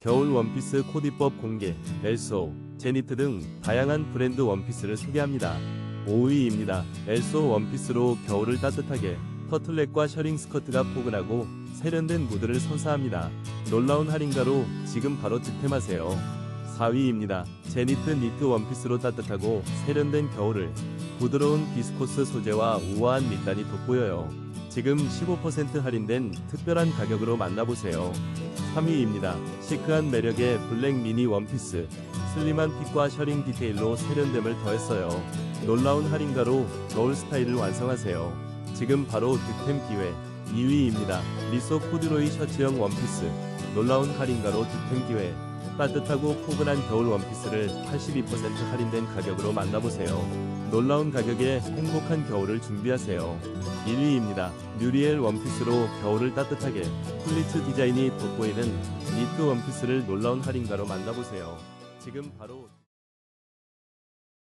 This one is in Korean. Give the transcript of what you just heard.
겨울 원피스 코디법 공개, 엘소, 제니트 등 다양한 브랜드 원피스를 소개합니다. 5위입니다. 엘소 원피스로 겨울을 따뜻하게 터틀넥과 셔링 스커트가 포근하고 세련된 무드를 선사합니다. 놀라운 할인가로 지금 바로 득템하세요. 4위입니다. 제니트 니트 원피스로 따뜻하고 세련된 겨울을 부드러운 비스코스 소재와 우아한 밑단이 돋보여요. 지금 15% 할인된 특별한 가격으로 만나보세요. 3위입니다. 시크한 매력의 블랙 미니 원피스. 슬림한 핏과 셔링 디테일로 세련됨을 더했어요. 놀라운 할인가로 겨울 스타일을 완성하세요. 지금 바로 득템 기회. 2위입니다. 리소 코드로이 셔츠형 원피스. 놀라운 할인가로 득템 기회. 따뜻하고 포근한 겨울 원피스를 82% 할인된 가격으로 만나보세요. 놀라운 가격에 행복한 겨울을 준비하세요. 1위입니다. 뉴리엘 원피스로 겨울을 따뜻하게 플리츠 디자인이 돋보이는 니트 원피스를 놀라운 할인가로 만나보세요. 지금 바로